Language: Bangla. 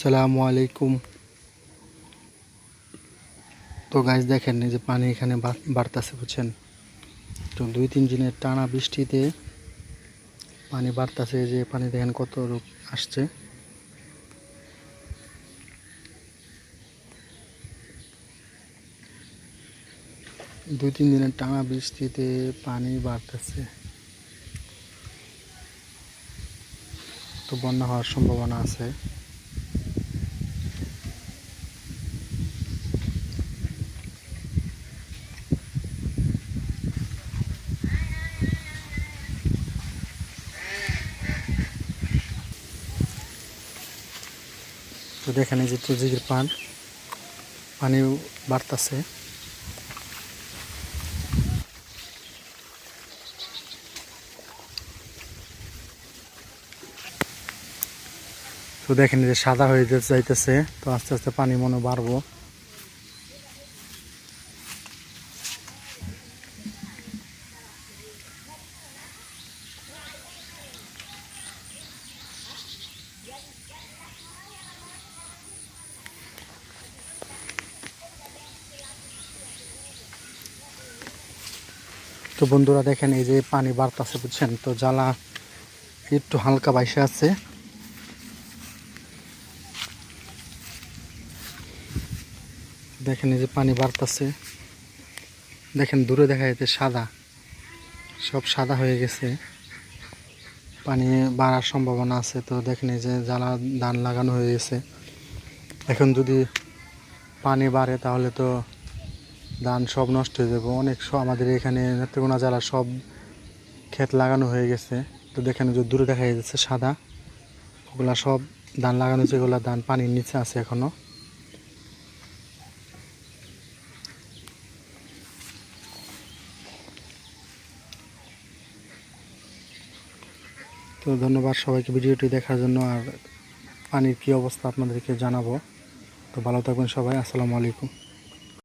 সালামু আলাইকুম তো গাছ দেখেন যে পানি এখানে বাড়তাছে, বুঝছেন? তো দুই, তিন দিনের টানা বৃষ্টিতে পানি বাড়তাছে যে পানি দেখেন কত রূপ আসছে। দুই, তিন দিনের টানা বৃষ্টিতে পানি বাড়তেছে। তো বন্যা হওয়ার সম্ভাবনা আছে। তো দেখেন এই যে তুজির পান। পানি বাড়তেছে। তো দেখেন যে সাদা হয়ে যাইতেছে, তো আস্তে আস্তে পানি মনে বাড়বো। তো বন্ধুরা দেখেন, এই যে পানি বাড়তাছে, বুঝছেন? তো জ্বালা একটু হালকা বাইসে আছে। দেখেন, এই যে পানি বাড়তাছে। দেখেন, দূরে দেখা যাচ্ছে সাদা। সব সাদা হয়ে গেছে। পানি বাড়ার সম্ভাবনা আছে। তো দেখেন, এই যে জ্বালা ধান লাগানো হয়ে গেছে। এখন যদি পানি বাড়ে, তাহলে তো ধান সব নষ্ট হয়ে যাবে। অনেক সব আমাদের এখানে নেত্রকোনা জেলার সব ক্ষেত লাগানো হয়ে গেছে। তো দেখেন যে দূরে দেখা যাচ্ছে সাদা। ওগুলা সব ধান লাগানো হয়েছে ওগুলা ধান পানির নিচে আছে এখনও। তো ধন্যবাদ সবাইকে ভিডিওটি দেখার জন্য আর পানির কী অবস্থা আপনাদেরকে জানাব। তো ভালো থাকবেন সবাই, আসসালামু আলাইকুম।